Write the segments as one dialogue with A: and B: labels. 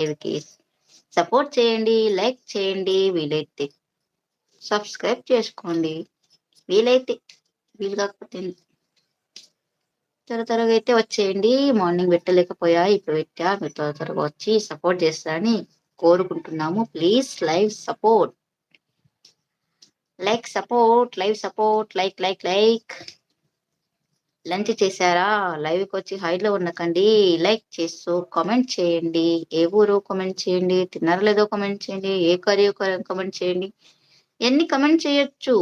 A: లైవ్కి సపోర్ట్ చేయండి లైక్ చేయండి వీలైతే సబ్స్క్రైబ్ చేసుకోండి. వీలైతే వీలు కాకపోతే త్వర త్వరగా అయితే వచ్చేయండి. మార్నింగ్ పెట్టలేకపోయా ఇప్పుడు పెట్టా. మీరు త్వర త్వరగా వచ్చి సపోర్ట్ చేస్తారని కోరుకుంటున్నాము. Please live support. Like support live support like like like. Lunch చేశారా? లైవ్కి వచ్చి హైడ్లో ఉండకండి. లైక్ చేస్తూ కామెంట్ చేయండి. ఏ ఊరు కామెంట్ చేయండి? తిన్నారో లేదో కామెంట్ చేయండి. ఏ కర్రీ కామెంట్ చేయండి. ఎన్ని కమెంట్ చేయొచ్చు?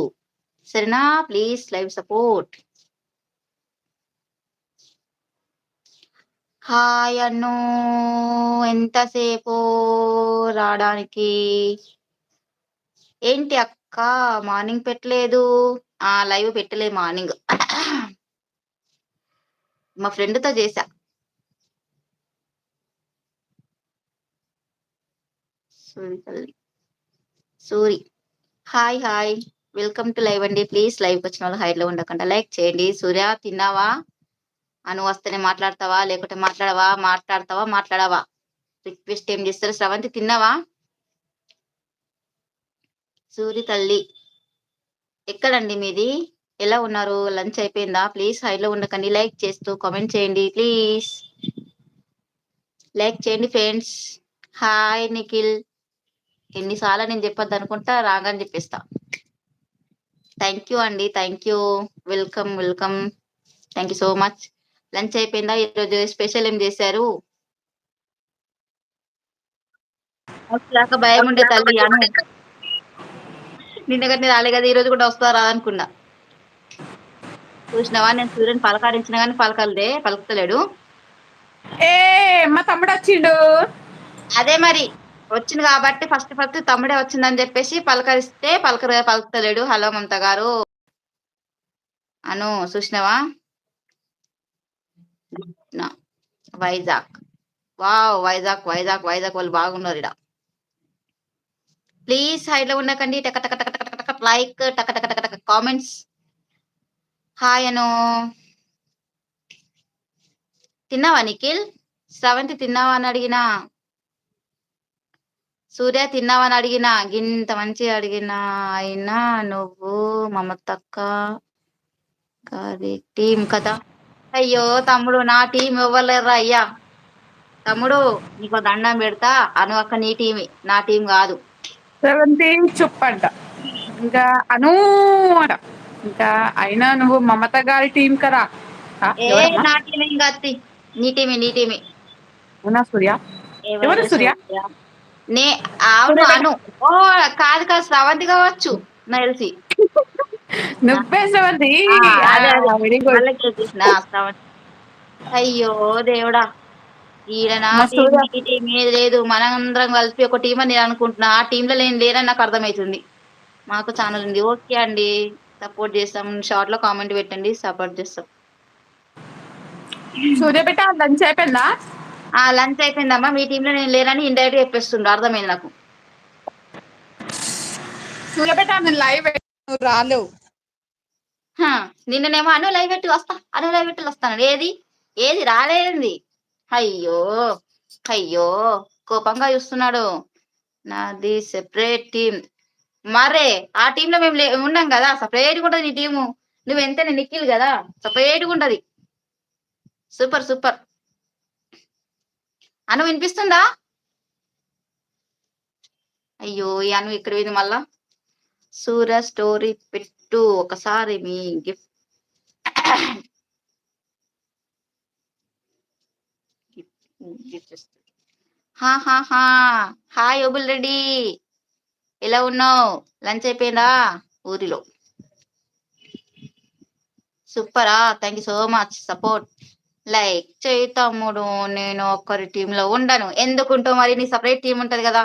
A: సరేనా? Please live support. Hi Annu! ఎంతసేపు రావడానికి. ఏంటి అక్క? మార్నింగ్ పెట్టలేదు. ఆ లైవ్ పెట్టలేదు మార్నింగ్. మా ఫ్రెండ్తో చేసా సూరి తల్లి. Suri. Hi hi welcome to live అండి ప్లీజ్ లైవ్ వచ్చిన వాళ్ళు హైడ్లో ఉండకుండా లైక్ చేయండి. సూర్య తిన్నావా? అను వస్తేనే మాట్లాడతావా? లేకుంటే మాట్లాడవా? మాట్లాడతావా? మాట్లాడవా? రిక్వెస్ట్ ఏం చేస్తారు? శ్రవంతి తిన్నావా? సూరి తల్లి. ఎక్కడండి మీది? ఎలా ఉన్నారు? లంచ్ అయిపోయిందా? ప్లీజ్ హై లో ఉండకండి. లైక్ చేస్తూ కామెంట్ చేయండి. ప్లీజ్ లైక్ చేయండి ఫ్రెండ్స్. హాయ్ నిఖిల్. ఎన్నిసార్లు నేను చెప్పొద్దు అనుకుంటా రాగానే చెప్పేస్తా. థ్యాంక్ యూ అండి. Thank you welcome welcome thank you so much lunch అయిపోయిందా? ఈరోజు స్పెషల్ ఏం చేశారు? భయం ఉండే తల్లి అను నిన్నగట్టి రాలే కదా ఈ రోజు కూడా వస్తారా అనుకున్నా. చూసినావా? నేను సూర్యుని పలకరించిన కానీ పలకలదే పలుకుతలేడు.
B: ఏ మా తమ్ముడు వచ్చిండు.
A: అదే మరి వచ్చింది కాబట్టి ఫస్ట్ ఫస్ట్ తమ్ముడే వచ్చిందని చెప్పేసి పలకరిస్తే పలకర పలుకుతలేడు. హలో మమత గారు. అను చూసినావా? వైజాగ్. వావ్ వైజాగ్ వైజాగ్ వైజాగ్ వాళ్ళు బాగున్నారు ఇడ ప్లీజ్ హైడ్లో ఉండకండి టక టక టక టక టక లైక్ టక టక టక టక కామెంట్స్. హాయ్ అను తిన్నావా నిఖిల్? శ్రవంతి తిన్నావా అని అడిగినా? సూర్య తిన్నావా అని అడిగినా? గింత మంచి అడిగినా. అయినా నువ్వు మమతక్క గారి టీం కదా. అయ్యో తమ్ముడు నా టీం ఇవ్వలేరా అయ్యా. తమ్ముడు నీకు దండం పెడతా. అను అక్క నీ టీమి. నా టీం కాదు.
B: సెవెంటీ చెప్పంట. ఇంకా అను ఇంకా అయినా నువ్వు మమత గారి టీం కదా? ఆ,
A: ఏ
B: ఎవరమ్మా?
A: నా టీమే ఇంకా అత్తి. నీ టీమే నీ టీమే.
B: అవునా సూర్య? ఎవరు
A: ఎవరు
B: సూర్య?
A: సూర్య? నే అవును
B: సూర్య
A: అను. ఓ కాదు కాదు శ్రవంతి కావచ్చు నాకు తెలిసి.
B: నువ్వే
A: శ్రవంతి అయ్యో దేవుడా. ఈడ నా
B: మా
A: టీం
B: సూర్య
A: నీ టీం ఏది లేదు. మనందరం కలిపి ఒక టీం అని నేను అనుకుంటున్నా. ఆ టీంలో నేను లేనని నాకు అర్థమవుతుంది. మాకు ఛానల్ ఉంది. ఓకే అండి. సపోర్ట్ చేస్తాం. షార్ట్లో కామెంట్ పెట్టండి సపోర్ట్ చేస్తాం.
B: సూర్య బిడ్డ లంచ్ అయిపోయిందా?
A: ఆ లంచ్ అయిపోయిందమ్మా. మీ టీంలో నేను లేనని ఇండైరెక్ట్ చెప్పేస్తుండ్రు. అర్థమైంది నాకు.
B: సూర్య బిడ్డ నేను లైవ్ రాలేవు.
A: హా, నిన్ననేమో అను లైవ్ పెట్టి వస్తా. అను లైవ్ పెట్టి వస్తాను. ఏది? ఏది? రాలేదండి అయ్యో అయ్యో కోపంగా చూస్తున్నాడు. నాది సెపరేట్ టీం మరే ఆ టీంలో మేము లే- ఉన్నాం కదా సపరేట్గా ఉంటది నీ టీము నువ్వు ఎంత నిఖిల్ కదా సపరేట్గా ఉంటది. Super super. అను వినిపిస్తుందా? అయ్యో ఈ అను ఇక్కడ పోయింది మళ్ళా? సూర్య స్టోరీ పెట్టు ఒకసారి మీ గిఫ్ట్ హా హా హా. హాయ్ ఓబుల్ రెడ్డి. ఎలా ఉన్నావు? లంచ్ అయిపోయిందా? ఊరిలో. సూపరా. Thank you so much support like చేయి తమ్ముడు నేను ఒక్కరి టీంలో ఉండను. ఎందుకుంటావు మరి నీ సపరేట్ టీం ఉంటది కదా.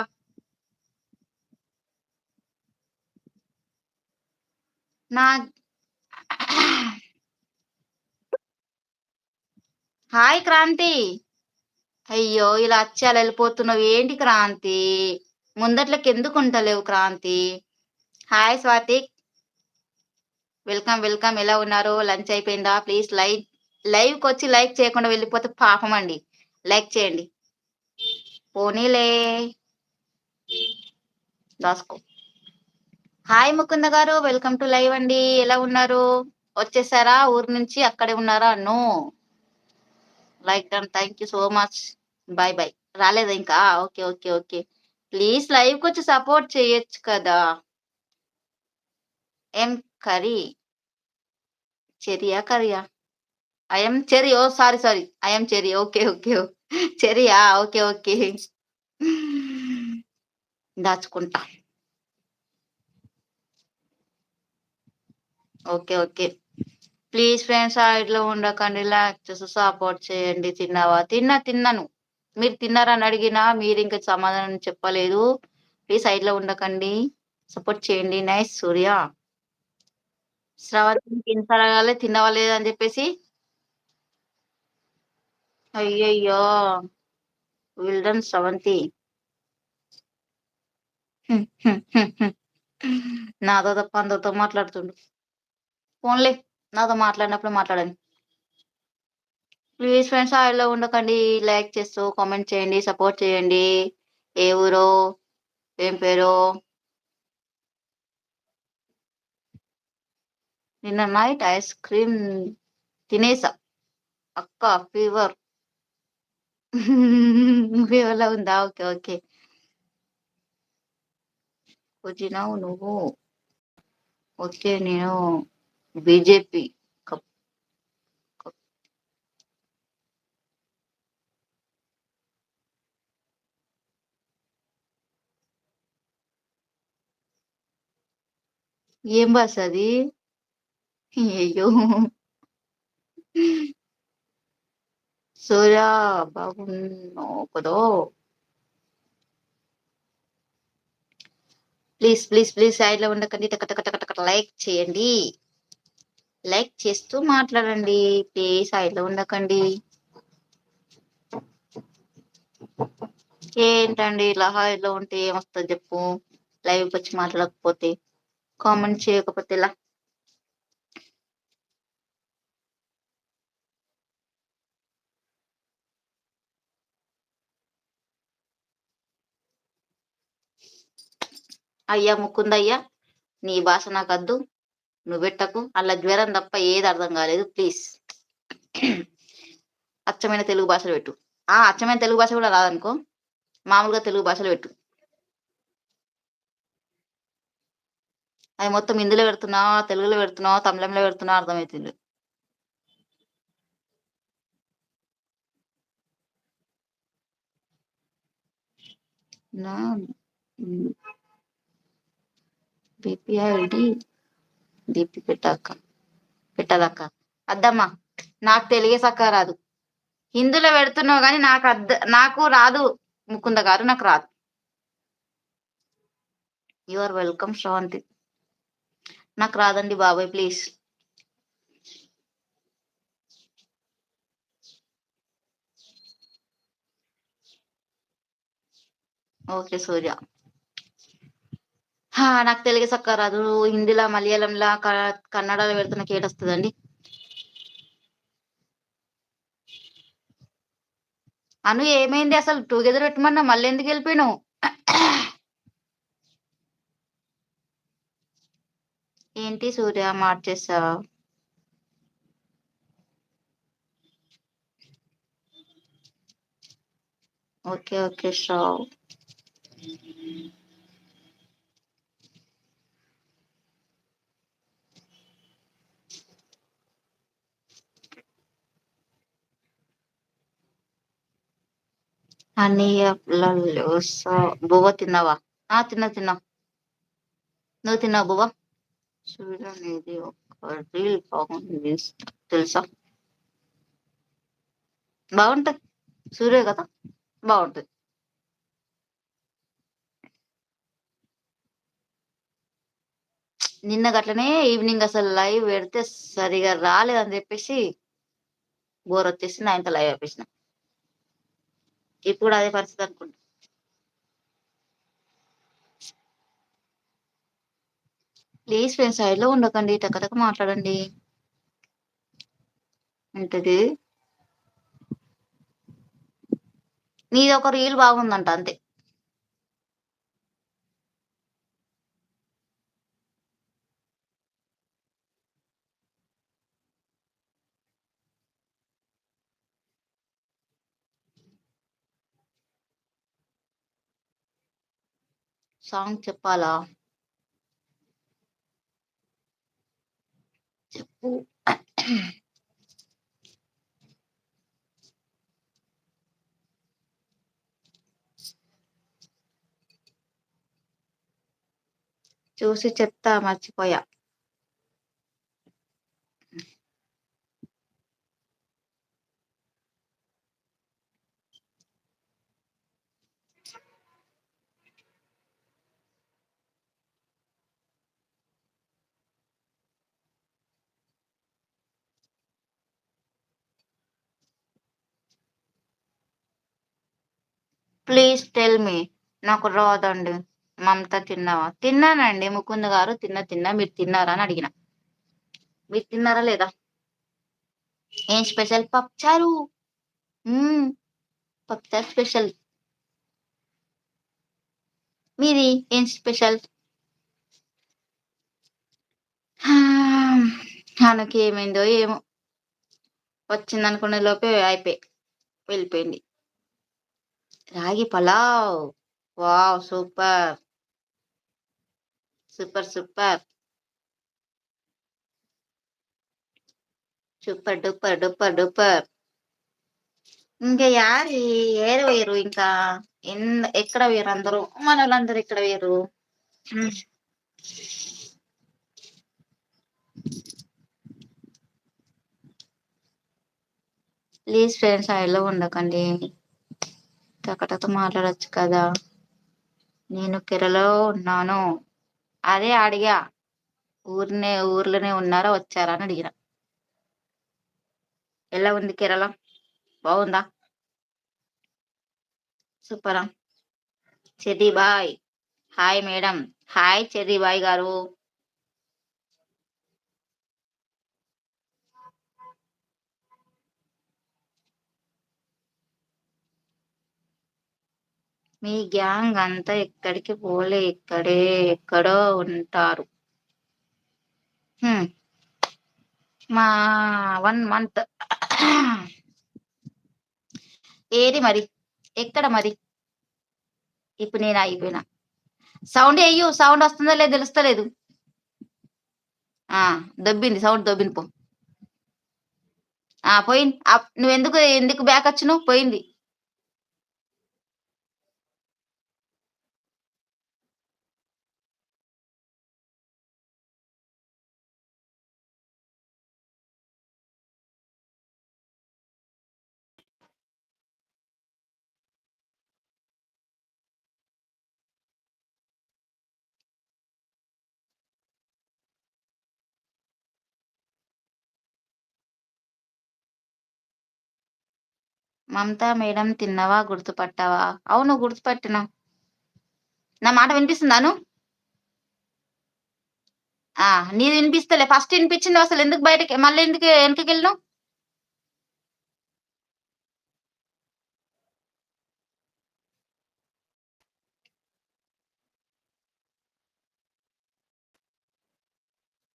A: నా హాయ్ క్రాంతి అయ్యో ఇలా అచ్చాలు వెళ్ళిపోతున్నావు. ఏంటి క్రాంతి ముందట్లకి ఎందుకు ఉంటలేవు Kranthi? Hi Swathik welcome welcome. ఎలా ఉన్నారు? లంచ్ అయిపోయిందా? ప్లీజ్ లైవ్ లైవ్కి వచ్చి లైక్ చేయకుండా వెళ్ళిపోతే పాపం అండి. లైక్ చేయండి. పోనీలే. దాసుకో హాయ్ ముకుంద గారు. వెల్కమ్ టు లైవ్ అండి. ఎలా ఉన్నారు? వచ్చేసారా? ఊరు నుంచి అక్కడే ఉన్నారా? No. Like done. Thank you so much. Bye bye రాలేదా ఇంకా? Okay okay okay. ప్లీజ్ లైవ్కి వచ్చి సపోర్ట్ చేయొచ్చు కదా. ఏం కర్రీ చెరియా కరియా? ఐఎమ్ చెరి ఓ సారీ సారీ. ఐఎమ్ చెరి ఓకే ఓకే చెరియా okay okay. దాచుకుంటా. Okay okay. Please ఫ్రెండ్స్లో ఉండకండి. లైక్ చేసి సపోర్ట్ చేయండి. తిన్నావా? తిన్నా తిన్నాను. మీరు తిన్నారని అడిగినా మీరు ఇంకా సమాధానం చెప్పలేదు. ప్లీజ్ సైడ్లో ఉండకండి. సపోర్ట్ చేయండి. నైస్ సూర్య. శ్రవణ్ తినసరగాలి తిన్నవా లేదని చెప్పేసి. అయ్యయ్యో! విల్డన్ శ్రవంతి నాతో తప్ప అందరితో మాట్లాడుతుండు. ఫోన్లే. నాతో మాట్లాడినప్పుడు మాట్లాడండి. ప్లీజ్ ఫ్రెండ్స్లో ఉండకండి. లైక్ చేస్తూ కామెంట్ చేయండి సపోర్ట్ చేయండి. ఏ ఊరో? ఏం పేరో? నిన్న నైట్ ఐస్ క్రీమ్ తినేసా. అక్క ఫీవర్. ఫీవర్లో ఉందా? Okay okay. వచ్చినావు నువ్వు. ఓకే నేను బీజేపీ కప్ కప్ ఏం బస్ అది? అయ్యో సూర్య బాగున్నావు కదో. ప్లీజ్ ప్లీజ్ ప్లీజ్ సైడ్లో ఉండకండి. టక టక టక టక లైక్ చేయండి. లైక్ చేస్తూ మాట్లాడండి. ప్లీజ్ సైడ్లో ఉండకండి. ఏంటండి ఇలా హాయిలో ఉంటే ఏమొస్తుంది చెప్పు? లైవ్ వచ్చి మాట్లాడకపోతే. కామెంట్ చేయకపోతే ఇలా. అయ్యా ముకుందయ్యా నీ భాష నాకు వద్దు నువ్వు పెట్టకు. అలా జ్వరం తప్ప ఏది అర్థం కాలేదు. ప్లీజ్. అచ్చమైన తెలుగు భాషలో పెట్టు. ఆ అచ్చమైన తెలుగు భాష కూడా రాదనుకో. మామూలుగా తెలుగు భాషలో పెట్టు. అది మొత్తం హిందీలో పెడుతున్నా తెలుగులో పెడుతున్నా తమిళంలో పెడుతున్నా అర్థమవుతుంది నా బీపీఐడి డిపి పెట్టాక పెట్టదక్క అద్దమ్మా నాకు తెలుగే సక్క రాదు. హిందీలో పెడుతున్నావు కానీ నాకు అద్ద నాకు రాదు. ముకుంద గారు నాకు రాదు. యు ఆర్ వెల్కమ్ శ్రవంతి నాకు రాదండి బాబాయ్ ప్లీజ్. ఓకే సూర్య. నాకు తెలుగు చక్క రాదు. హిందీలా మలయాళంలా కన్నడలో పెడుతున్న కేట్ వస్తుందండి. అను ఏమైంది? అసలు టుగెదర్ పెట్టమన్నా? మళ్ళీ ఎందుకు వెళ్ళిపోయినావు? ఏంటి సూర్య మార్చేసా? Okay okay Shrav. అన్నయ్య బువ్వ తిన్నావా? ఆ తిన్నా తిన్నా. నువ్వు తిన్నావు బువ్వ? చూడలేదు. ఒక రీల్ బాగుంది. తెలుసా? బాగుంటది. సూర్య కదా బాగుంటది. నిన్న గట్లనే ఈవినింగ్ అసలు లైవ్ పెడితే సరిగా రాలేదని చెప్పేసి బోర్ వచ్చేసి నా ఇంత లైవ్ ఆపేసిన. ఇప్పుడు అదే పరిస్థితి అనుకుంటా. ప్లీజ్ ఫ్రెండ్స్ సైడ్లో ఉండకండి. టక్కటక్క మాట్లాడండి. ఏంటది నీది ఒక రీల్ బాగుందంట అంతే. సాంగ్ చెప్పాలా? చూసి చెప్తా మర్చిపోయా ప్లీజ్ టెల్ మీ నాకు రాదండి. మమత తిన్నావా? తిన్నానండి. ముకుంద్ గారు తిన్న తిన్నా మీరు తిన్నారా అని అడిగిన. మీరు తిన్నారా లేదా? ఏం స్పెషల్ పప్చారు పప్చారు స్పెషల్ మీది ఏం స్పెషల్ మనకి ఏమైందో ఏమో. వచ్చింది అనుకునే లోపే అయిపోయి వెళ్ళిపోయింది. రాగి pulao. Wow! Super. Super super. Super duper duper duper. ఇంకా యారి ఏరు వేరు ఇంకా. ఎక్కడ వేరు అందరూ? మన వాళ్ళందరూ ఇక్కడ వేరు ప్లీజ్ ఫ్రెండ్స్ ఐలో ఉండకండి. టకటక మాట్లాడొచ్చు కదా. నేను కేరళలో ఉన్నాను. అదే అడిగా. ఊరినే ఊర్లోనే ఉన్నారా వచ్చారా అని అడిగిన. ఎలా ఉంది కేరళ? బాగుందా? సూపరా. చెది బాయ్. Hi madam. హాయ్ చెది బాయ్ గారు. మీ గ్యాంగ్ అంతా ఎక్కడికి పోలే ఇక్కడే ఎక్కడో ఉంటారు. మా వన్ మంత్. ఏది మరి? ఎక్కడ మరి? ఇప్పుడు నేను అయిపోయినా సౌండ్ అయ్యు సౌండ్ వస్తుందో లేదో తెలుస్తలేదు. ఆ దొబ్బింది సౌండ్ దొబ్బింది పో. పోయింది. నువ్వు ఎందుకు ఎందుకు బ్యాక్ వచ్చినావు? పోయింది. మమతా మేడం తిన్నవా? గుర్తుపట్టావా? అవును గుర్తుపట్టినా. నా మాట వినిపిస్తుందాను ఆ నీది వినిపిస్తలే. ఫస్ట్ వినిపించింది అసలు. ఎందుకు బయటకి మళ్ళీ ఎందుకు వెనకకి వెళ్ళినావు?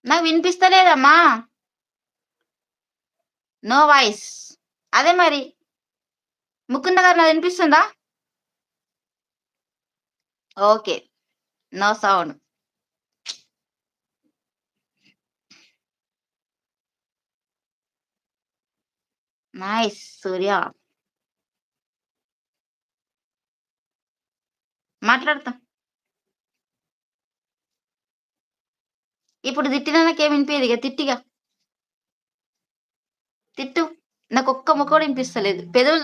A: నాకు వినిపిస్తలేదమ్మా. No voice. అదే మరి. ముకుంద గారు నాది వినిపిస్తుందా? Okay. No sound. Nice Surya. మాట్లాడతా. ఇప్పుడు తిట్టిన నాకేం వినిపించదు ఇక తిట్టిగా. తిట్టు. నాకు ఒక్క ముక్క కూడా వినిపిస్తలేదు. పెదవులు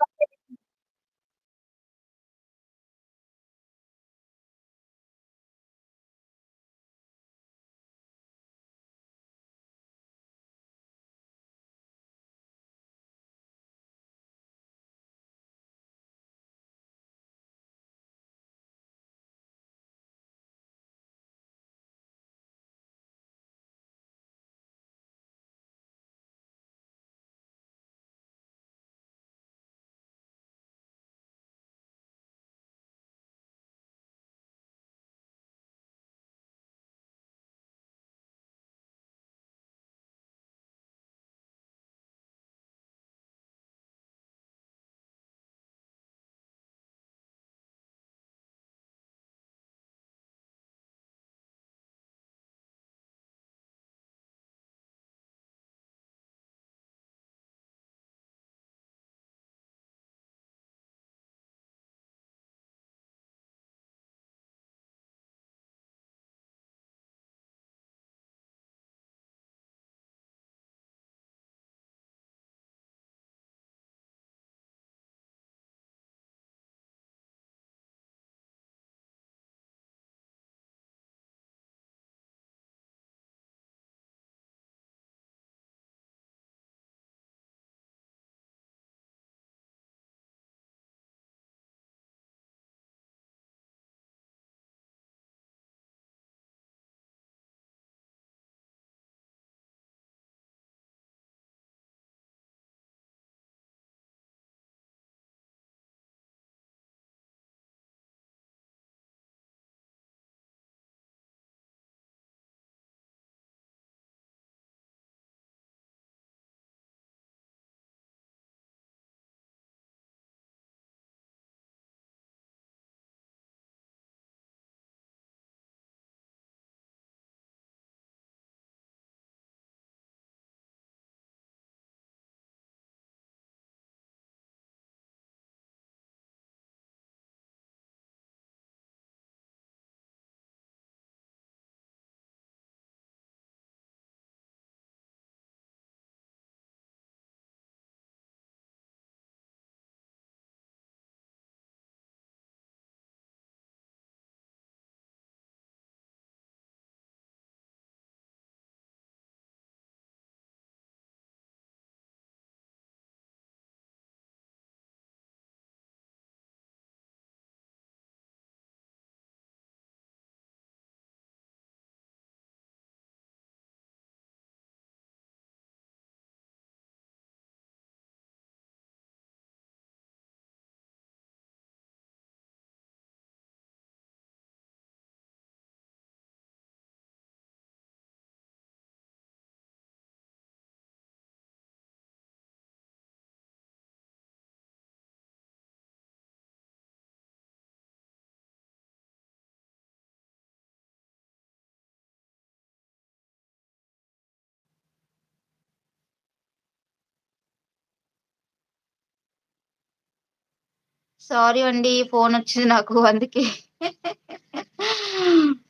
A: సారీ అండి ఫోన్ వచ్చింది నాకు అందుకే.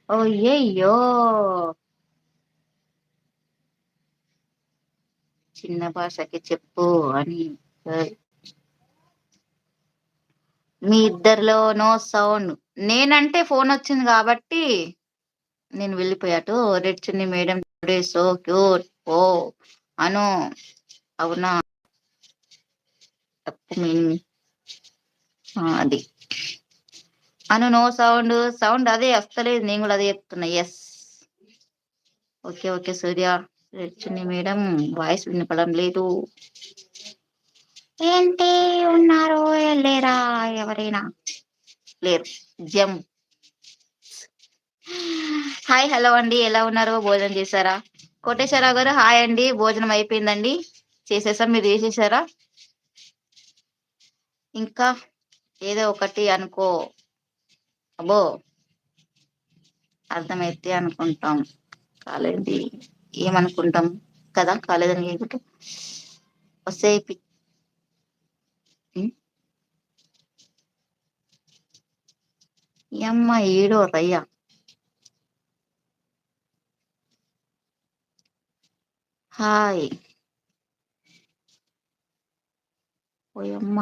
A: అయ్యయ్యో. చిన్న భాషకి చెప్పు అని. సరే. మీ ఇద్దరిలో నో సౌండ్. నేనంటే ఫోన్ వచ్చింది కాబట్టి నేను వెళ్ళిపోయాటు red Chinni madam today so cure ఓ అను. అవునా? తప్పు మీనింగ్. అది. అను నో సౌండ్ సౌండ్ అదే వస్తలేదు. నేను కూడా అదే చెప్తున్నా. Yes okay okay Surya. Chunni madam voice వినపడం లేదు. ఏంటి ఉన్నారు లేరా ఎవరైనా? లేరు. జం. హాయ్ హలో అండి. ఎలా ఉన్నారు? భోజనం చేశారా? కోటేశ్వరరావు గారు హాయ్ అండి. భోజనం అయిపోయిందండి. చేసేసాం. మీరు చేసేసారా? ఇంకా ఏదో ఒకటి అనుకో. అబ్బో! అర్థమైతే అనుకుంటాం. కాలేది? ఏమనుకుంటాం? కదా? కాలేదని అనుకుంటాం వస్తే పి- అమ్మ ఏడో రయ్యా. హాయ్. ఓయమ్మ.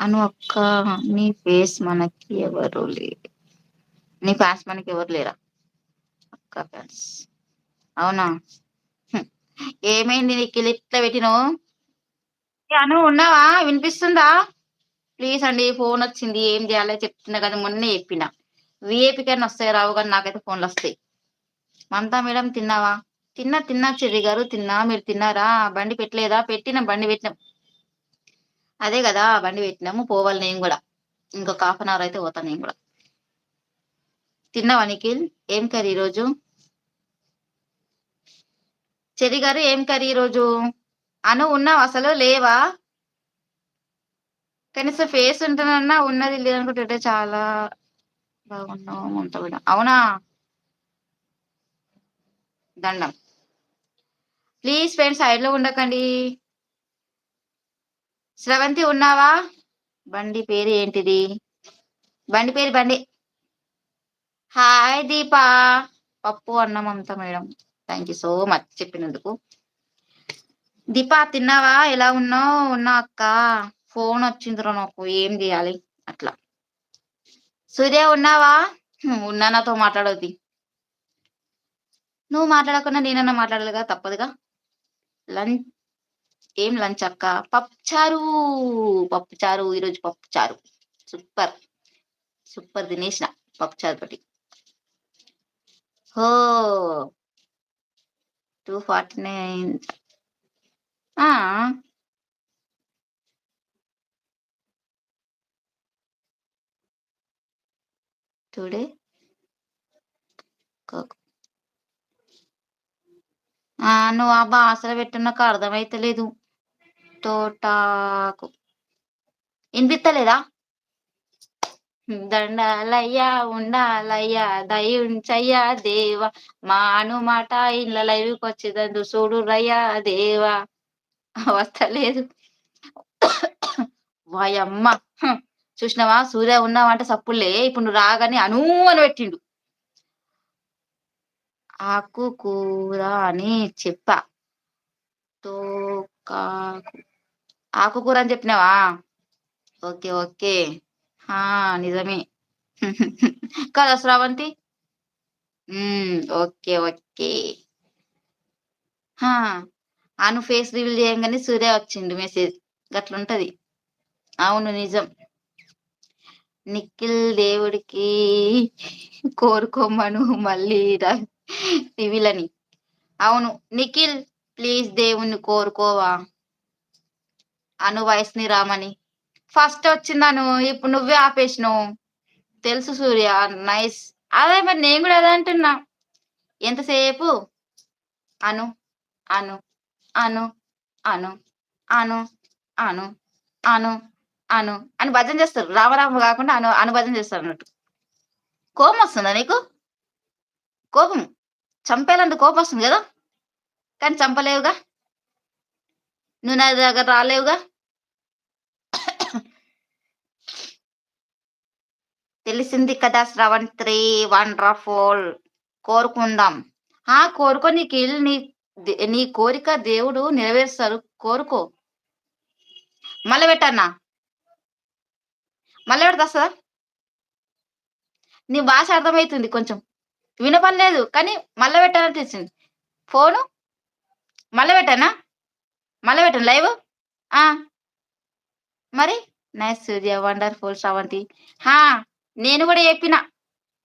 A: అను అక్క నీ ఫేస్ మనకి ఎవరు లేరు నీ ఫ్యాన్స్ మనకి ఎవరు లేరా? అక్క ఫ్యాన్స్ అవునా? ఏమైంది నీకు? ఇట్లా పెట్టినావు? అను ఉన్నావా? వినిపిస్తుందా? ప్లీజ్ అండి ఫోన్ వచ్చింది. ఏం చేయాలో? చెప్తున్నా కదా మొన్నే చెప్పిన. విఏపీ కన్నా వస్తాయి? రావు కానీ నాకైతే ఫోన్లు వస్తాయి. మమతా మేడం తిన్నావా? తిన్నా తిన్నా చెర్రి గారు తిన్నా. మీరు తిన్నారా? బండి పెట్టలేదా? పెట్టిన బండి పెట్టినాం. అదే కదా బండి పెట్టినాము పోవాలి నేను కూడా. ఇంకొక హాఫ్ అన్ అవర్ అయితే పోతాను నేను కూడా. తిన్నావా నిఖిల్? ఏం కర్రీ ఈరోజు? చెరి గారు ఏం కర్రీ ఈరోజు? అను ఉన్నావు? అసలు లేవా? కనీసం ఫేస్ ఉంటుందన్నా ఉన్నది లేదనుకుంటుంటే చాలా బాగున్నావు మమతా అవునా? దండం. ప్లీజ్ ఫ్రెండ్స్ సైడ్లో ఉండకండి. స్రవంతి ఉన్నావా? బండి పేరు ఏంటిది? బండి పేరు బండి. హాయ్ దీపా. పప్పు అన్నం అంతా madam. Thank you so much చెప్పినందుకు. దీపా తిన్నావా? ఎలా ఉన్నావు? ఉన్నా అక్క. ఫోన్ వచ్చిందిరా నాకు. ఏం చేయాలి? అట్లా. సూర్య ఉన్నావా? హ్మ్, ఉన్నా నాతో మాట్లాడవద్ది నువ్వు మాట్లాడకుండా నేనన్నా మాట్లాడాలిగా తప్పదుగా. లంచ్ ఏం లంచ్ అక్క? పప్పుచారు పప్పుచారు ఈరోజు పప్పుచారు సూపర్. సూపర్ తినేసిన పప్పుచారు తోటి. హో! Two forty nine. టుడే? నువ్వు ఆ బాసలు పెట్టున్నాక అర్థమైతలేదు. తోటాకు. వినిపిస్తలేదా? దండాలయ్యా ఉండాలయ్యా దయుంచయ్యా దేవా. మాను మాట ఇండ్ల లైవ్కి వచ్చేదందు చూడు రయ్యా దేవా. వస్తలేదు. వాయమ్మ చూసినావా? సూర్య ఉన్నావంటే సప్పులే ఇప్పుడు నువ్వు రాగానే అను అని పెట్టిండు. ఆకు కూర అని చెప్పా. తోకాకు. ఆకుకూర అని చెప్పినావా? Okay okay. హా నిజమే. కదా శ్రావంతి ఉమ్, ఓకే ఓకే. హా అను ఫేస్ రివీల్ చేయంగానే సూర్య వచ్చిండు మెసేజ్. గట్లుంటది. అవును నిజం. నిఖిల్ దేవుడికి కోరుకోమను మళ్ళీ రివీల్ అని. అవును నిఖిల్ ప్లీజ్ దేవుణ్ణి కోరుకోవా? అను వయసుని రామని. ఫస్ట్ వచ్చిందను ఇప్పుడు నువ్వే ఆపేసినావు. తెలుసు సూర్య నైస్. అదే మరి నేను కూడా అదే అంటున్నా. ఎంతసేపు? అను అను అను అను అను అను అను అను అని భజన చేస్తారు. రామరామ కాకుండా అను అను భజన చేస్తారు అన్నట్టు. కోపం వస్తుందా నీకు? కోపం. చంపేయాలంటే కోపం వస్తుంది కదా. కానీ చంపలేవుగా? నువ్వు నా దగ్గర రాలేవుగా? తెలిసింది కదా శ్రవంత్రి వండర్ఫుల్. కోరుకుందాం. ఆ కోరుకో నీకు ఇల్లు నీ నీ కోరిక దేవుడు నెరవేరుస్తారు. కోరుకో. మళ్ళీ పెట్టన్నా మళ్ళీ పెడతా సార్? నీ భాష అర్థమవుతుంది కొంచెం. వినపడలేదు కానీ మళ్ళీ తెలిసింది ఫోను? మళ్ళీ పెట్టానా మళ్ళీ పెట్టాను లైవ్? ఆ. మరి? Nice Surya wonderful Sravanthi. హా. నేను కూడా చెప్పిన.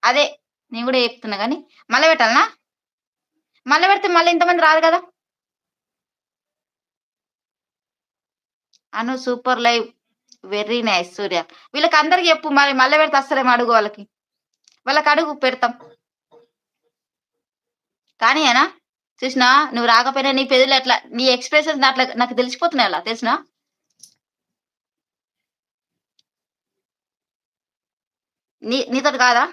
A: అదే నేను కూడా చెప్తున్నా కానీ మళ్ళీ పెట్టాలనా? మళ్ళీ పెడితే మళ్ళీ ఇంతమంది రాదు కదా? Anu super live. Very nice Surya. వీళ్ళకి అందరికి చెప్పు మరి మళ్ళీ పెడితే వస్తారేమో అడుగు వాళ్ళకి. వాళ్ళకి అడుగు పెడతాం. కానీ అనా చూసినా నువ్వు రాకపోయినా నీ పెదవులు అట్లా నీ ఎక్స్ప్రెషన్స్ అట్లా నాకు తెలిసిపోతున్నాయి అలా తెలిసినా? నీ నీతో కాదా?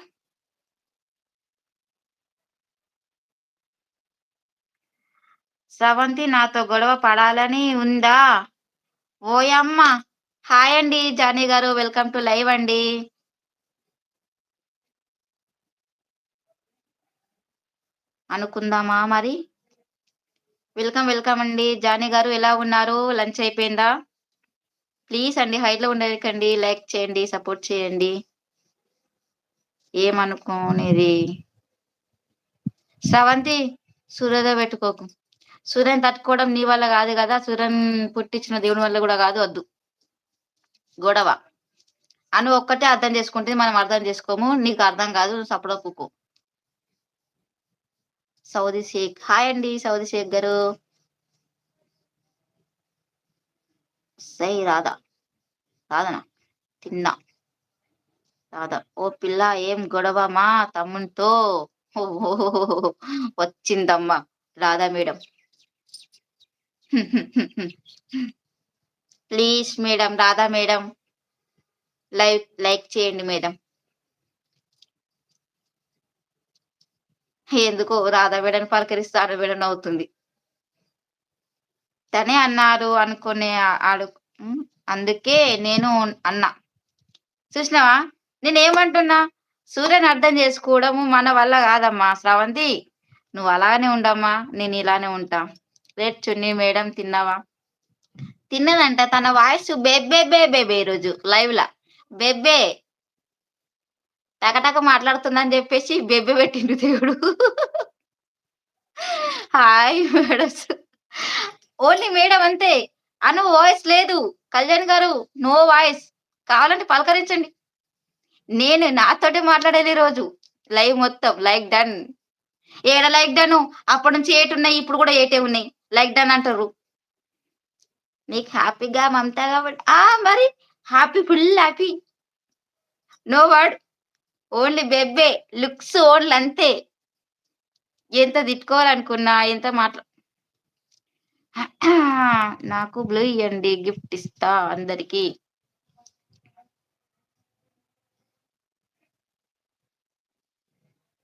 A: స్రవంతి నాతో గొడవ పడాలని ఉందా? ఓయమ్మ హాయ్ అండి జానీ గారు వెల్కమ్ టు లైవ్ అండి. అనుకుందామా మరి? వెల్కమ్ వెల్కమ్ అండి. జానీ గారు ఎలా ఉన్నారు? లంచ్ అయిపోయిందా? ప్లీజ్ అండి హైట్లో ఉండకండి. లైక్ చేయండి సపోర్ట్ చేయండి. ఏమనుకోనేది? శ్రవంతి సూర్యద పెట్టుకోకు. సూర్యని తట్టుకోవడం నీ వల్ల కాదు కదా? సూర్యన్ పుట్టించిన దేవుని వల్ల కూడా కాదు వద్దు. గొడవ. అను ఒక్కటే అర్థం చేసుకుంటే మనం అర్థం చేసుకోము. నీకు అర్థం కాదు సపడ సౌదీ షేక్. హాయ్ అండి సౌదీ షేక్ గారు. సై రాధా. రాధనా? తిన్నా. రాధా ఓ పిల్ల ఏం గొడవ మా తమ్మునితో? వచ్చిందమ్మా. Radha madam. Please madam Radha madam. Like like చేయండి మేడం. ఎందుకో రాధా మేడం పలకరిస్తాను మేడం అవుతుంది తనే అన్నారు అనుకునే ఆడు అందుకే నేను అన్నా. చూసినావా? నేనేమంటున్నా? సూర్యని అర్థం చేసుకోవడము మన వల్ల కాదమ్మా శ్రవంతి నువ్వు అలానే ఉండమ్మా నేను ఇలానే ఉంటా. రేట్ చున్నీ మేడం తిన్నావా? తిన్నదంట తన వాయిస్ బెబ్బే బేబే ఈరోజు లైవ్ లా. బెబ్బే టకటక మాట్లాడుతుందని చెప్పేసి బెబ్బే పెట్టిండు దేవుడు. Hi madam. ఓన్లీ మేడం అంతే. అను వాయిస్ లేదు. కళ్యాణ్ గారు నో వాయిస్. కావాలంటే పలకరించండి. నేను నాతోటి మాట్లాడేది రోజు. లైవ్ మొత్తం లైక్ డన్. ఏడ లైక్ డన్? అప్పటి నుంచి ఏటి ఉన్నాయి? ఇప్పుడు కూడా ఏటే ఉన్నాయి. లైక్ డన్ అంటారు. నీకు హ్యాపీగా మమతా కాబట్టి ఆ మరి happy full happy. No word. Only బెబ్బే looks only అంతే. ఎంత తిట్టుకోవాలనుకున్నా ఎంత మాట్లా నాకు బ్లూ ఇవ్వండి గిఫ్ట్ ఇస్తా అందరికి.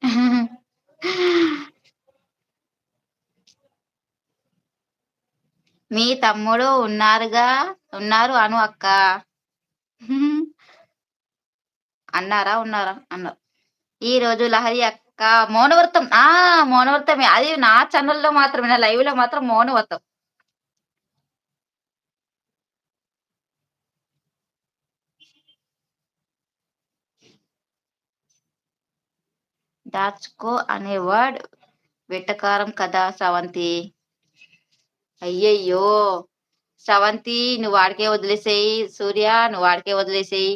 A: మీ తమ్ముడు ఉన్నారుగా? ఉన్నారు అను అక్క. అన్నారా ఉన్నారా? అన్నారు ఈ రోజు లహరి అక్క మౌనవ్రతం. ఆ మౌనవ్రతమే. అది నా ఛానల్లో మాత్రమే నా లైవ్లో మాత్రం మౌనవ్రతం. దాచుకో అనే వర్డ్ వెటకారం కదా సవంతి అయ్యయ్యో. సవంతి నువ్వు వాడికే వదిలేసేయి. సూర్య నువ్వు వాడికే వదిలేసేయి.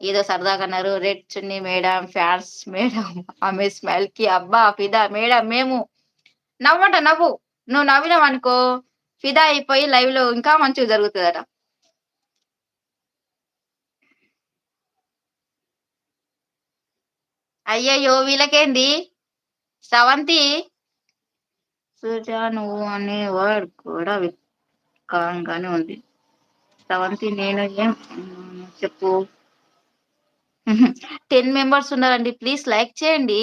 A: ఏదో సరదాగా అన్నారు. Red Chunni madam fans madam ఆమె స్మెల్కి అబ్బా ఫిదా మేడం మేము. నవ్వట నవ్వు. నువ్వు నవ్వినావు అనుకో ఫిదా అయిపోయి లైవ్లో ఇంకా మంచిగా జరుగుతుందట. అయ్యయ్యో వీళ్ళకేంది? సవంతి? సూర్యా నువ్వు అనే వర్డ్ కూడా వికారంగానే ఉంది. శ్రవంతి నేను ఏం? చెప్పు. టెన్ మెంబర్స్ ఉన్నారండి. ప్లీజ్ లైక్ చేయండి.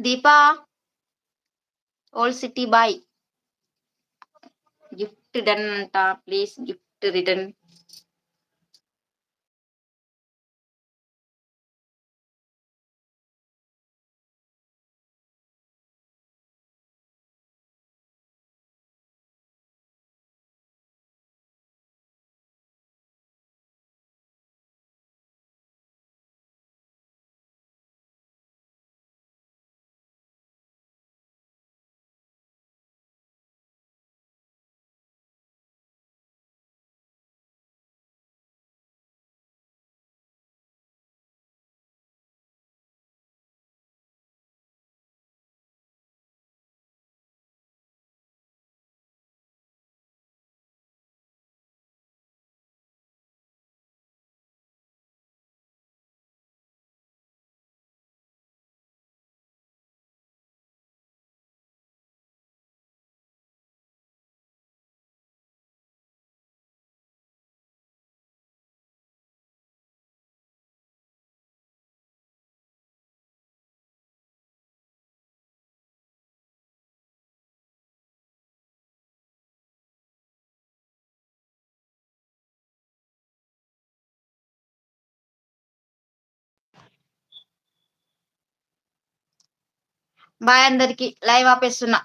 A: Deepa? Old city boy. Gift done అంట. Please gift. to return. Bye అందరికి. లైవ్ ఆపేస్తున్నా.